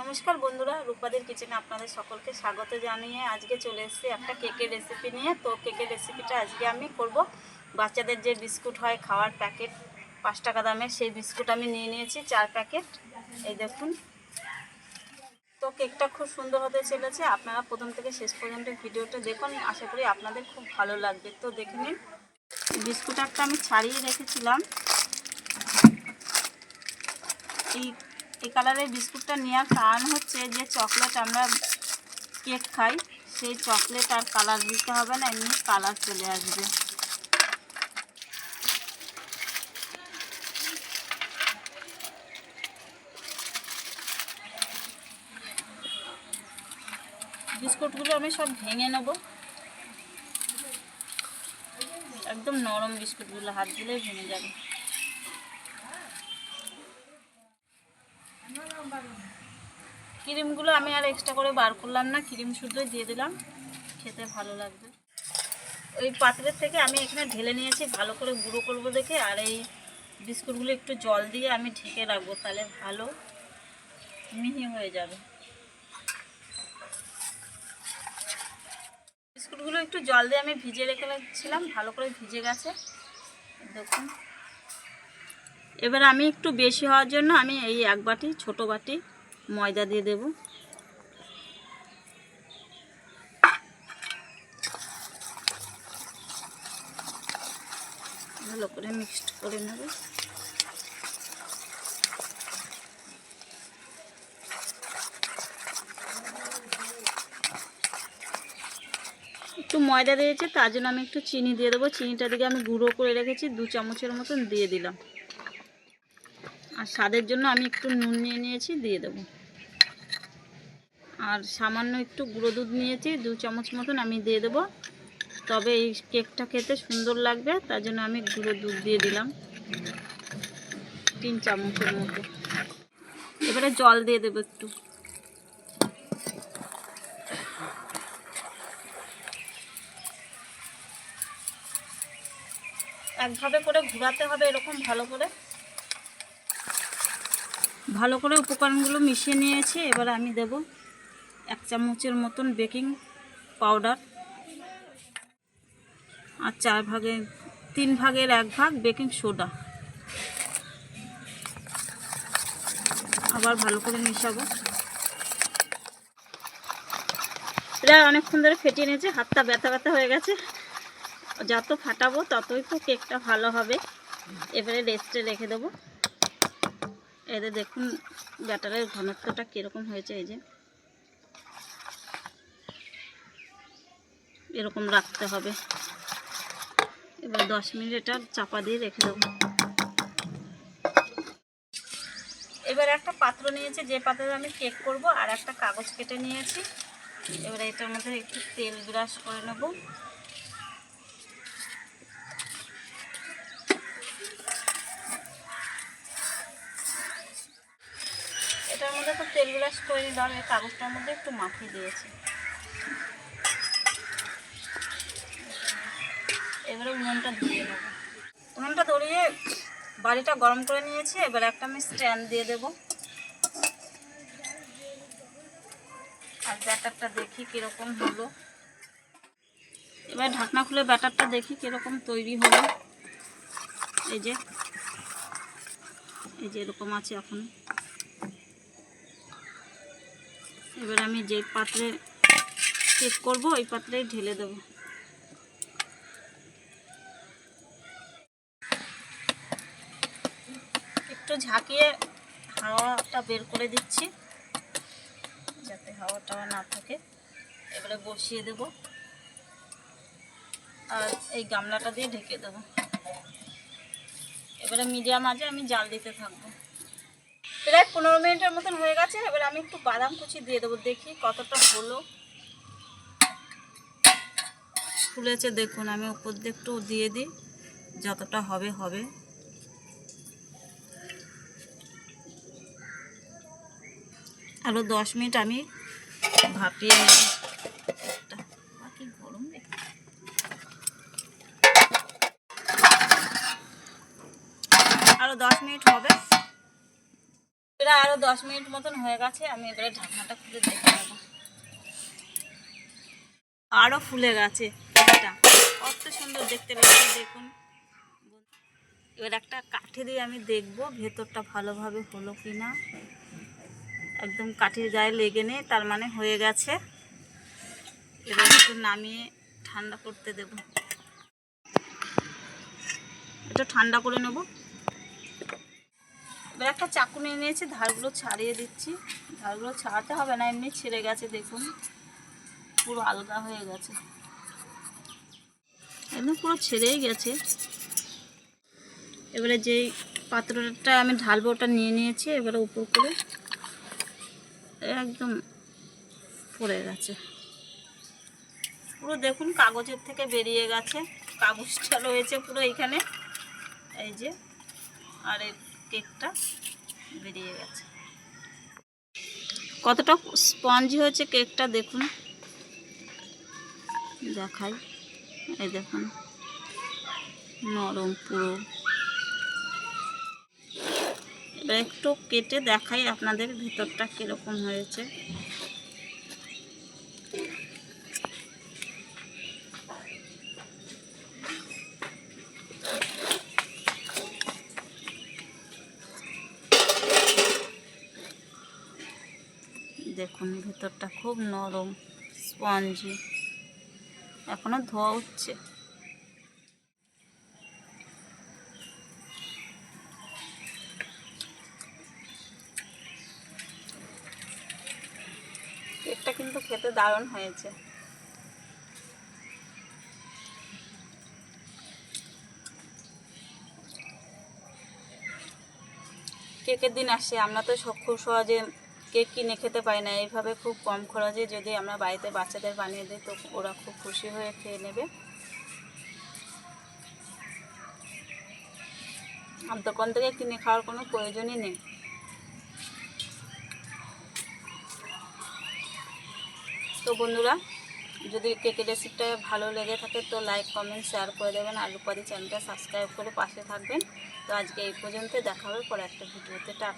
নমস্কার বন্ধুরা, রূপাদের কিচেনে আপনাদের সকলকে স্বাগত জানিয়ে আজকে চলে এসেছি একটা কেকের রেসিপি নিয়ে। তো কেকের রেসিপিটা আজকে আমি করব। বাচ্চাদের যে বিস্কুট হয়, খাওয়ার প্যাকেট পাঁচ টাকা দামের সেই বিস্কুট আমি নিয়ে নিয়েছি, চার প্যাকেট এই দেখুন। তো কেকটা খুব সুন্দর হতে চলেছে। আপনারা প্রথম থেকে শেষ পর্যন্ত ভিডিওটা দেখুন। আশা করি আপনাদের খুব ভালো লাগবে। তো দেখে নিন বিস্কুট একটা আমি ছাড়িয়ে রেখেছিলাম। এই এই কালারের বিস্কুটটা নেওয়ার কারণ হচ্ছে যে চকলেট আমরা কেক খাই, সেই চকলেট আর কালার দিতে হবে না, এমনি কালার চলে আসবে। বিস্কুটগুলো আমি সব ভেঙে নেব। একদম নরম বিস্কুটগুলো, হাত দিলেই ভেঙে যাবে। ক্রিমগুলো আমি আর এক্সট্রা করে বার করলাম না, ক্রিম শুদ্ধই দিয়ে দিলাম, খেতে ভালো লাগবে। ওই পাত্রের থেকে আমি এখানে ঢেলে নিয়েছি, ভালো করে গুঁড়ো করব দেখে, আর এই বিস্কুটগুলো একটু জল দিয়ে আমি ঢেকে রাখব, তাহলে ভালো মিহি হয়ে যাবে। বিস্কুটগুলো একটু জল দিয়ে আমি ভিজে রেখে রেখেছিলাম ভালো করে ভিজে গেছে। দেখুন। এবার আমি একটু বেশি হওয়ার জন্য আমি এই এক বাটি, ছোটো বাটি ময়দা দিয়ে দেব। ভালো করে মিক্সড করে নেব। একটু ময়দা দিয়েছে, তার জন্য আমি একটু চিনি দিয়ে দেবো। চিনিটা দিকে আমি গুঁড়ো করে রেখেছি, দু চামচের মতন দিয়ে দিলাম। আর স্বাদের জন্য আমি একটু নুন নিয়ে নিয়েছি, দিয়ে দেবো। আর সামান্য একটু গুঁড়ো দুধ নিয়েছি, দু চামচ মতন আমি দিয়ে দেবো। তবে এই কেকটা খেতে সুন্দর লাগবে, তার জন্য আমি গুঁড়ো দুধ দিয়ে দিলাম। তিন চামচের মতো। এবারে জল দিয়ে দেবো একটু। একভাবে করে ঘোরাতে হবে এরকম ভালো করে। ভালো করে উপকরণগুলো মিশিয়ে নিয়েছি, এবার আমি দেব। এক চামচের মতন বেকিং পাউডার আর চার ভাগে, তিন ভাগের এক ভাগ বেকিং সোডা। আবার ভালো করে মিশাবো। প্রায় অনেকক্ষণ ধরে ফেটিয়ে নিয়েছে, হাতটা ব্যথা ব্যথা হয়ে গেছে। যত ফাটাবো ততই তো কেকটা ভালো হবে। এবারে রেস্টে রেখে দেবো। এদের দেখুন, ব্যাটারের ঘনত্বটা কীরকম হয়েছে, এই যে। এরকম রাখতে হবে। এবার দশ মিনিট এটা চাপা দিয়ে রেখে দেবো। এবার একটা পাত্র নিয়েছি, যে পাত্রে আমি কেক করব, আর একটা কাগজ কেটে নিয়েছি। এবার এটার মধ্যে একটু তেল ব্রাশ করে নেব। এটার মধ্যে তো তেল ব্রাশ করে নিলাম এই কাগজটার মধ্যে একটু মাখিয়ে দিয়েছি। এবারে উনুনটা ধরিয়ে নেব। উনুনটা ধরিয়ে বাড়িটা গরম করে নিয়েছি। এবার একটা আমি স্ট্যান্ড দিয়ে দেব। আর ব্যাটারটা দেখি কীরকম হলো। এবার ঢাকনা খুলে ব্যাটারটা দেখি কীরকম তৈরি হলো। এই যে এই যে এরকম আছে এখন। এবার আমি যে পাত্রে কেক করব, ওই পাত্রেই ঢেলে দেব। একটু ঝাঁকিয়ে হাওয়াটা বের করে দিচ্ছি, যাতে হাওয়া টাওয়া না থাকে। এবারে বসিয়ে দেব। আর এই গামলাটা দিয়ে ঢেকে দেব। এবারে মিডিয়াম আজে আমি জাল দিতে থাকব। প্রায় পনেরো মিনিটের মতন হয়ে গেছে। এবার আমি একটু বাদাম কুচি দিয়ে দেবো। দেখি কতটা হলো। ফুলেছে দেখুন, আমি উপর দিয়ে একটু দিয়ে দিই। যতটা হবে হবে। আরও দশ মিনিট আমি ভাপিয়ে নেব। গরম আরও দশ মিনিট হবে। আরও দশ মিনিট মতন হয়ে গেছে, আমি এবারে ঢাকনাটা খুলে আরও ফুলে গেছে সুন্দর দেখতে দেখুন। এবার একটা কাঠি দিয়ে আমি দেখব ভেতরটা ভালোভাবে হলো কি না একদম কাঠির গায়ে লেগে নেই, তার মানে হয়ে গেছে। এবার একটু নামিয়ে ঠান্ডা করতে দেব। এটা ঠান্ডা করে নেব। এবার একটা চাকু নিয়ে নিয়েছি, ধারগুলো ছাড়িয়ে দিচ্ছি। ধারগুলো ছাড়াতে হবে না, এমনি ছিঁড়ে গেছে, দেখুন। পুরো আলগা হয়ে গেছে। একদম পুরো ছেড়েই গেছে। এবারে যেই পাত্রটা আমি ঢালবো, ওটা নিয়ে নিয়েছি। এবারে উপর করে একদম পড়ে গেছে। পুরো দেখুন কাগজের থেকে বেরিয়ে গেছে। কাগজটা রয়েছে পুরো এখানে। এই যে, আর এই কেকটা বেরিয়ে গেছে। কতটা স্পঞ্জি হয়েছে কেকটা দেখুন। দেখাই। এই দেখুন। নরম পুরো। একটু কেটে দেখাই আপনাদের ভিতরটা কীরকম হয়েছে। দেখুন, ভেতরটা খুব নরম, স্পঞ্জি। এখনও ধোয়া উঠছে কেকটা কিন্তু খেতে দারুণ হয়েছে। কেকের দিন আসে, আমরা তো খুব সহজে কেক কিনে খেতে পাই না, এইভাবে খুব কম খরচে যদি আমরা বাড়িতে বাচ্চাদের বানিয়ে দিই, তো ওরা খুব খুশি হয়ে খেয়ে নেবে। আর দোকান থেকে কিনে খাওয়ার কোনো প্রয়োজনই নেই। তো বন্ধুরা, যদি কেকের রেসিপিটা ভালো লেগে থাকে তো লাইক কমেন্ট শেয়ার করে দেবেন। আর রূপাদি চ্যানেলটা সাবস্ক্রাইব করে পাশে থাকবেন। তো আজকে এই পর্যন্ত দেখা হবে পরে একটা ভিডিওতে। টাটা।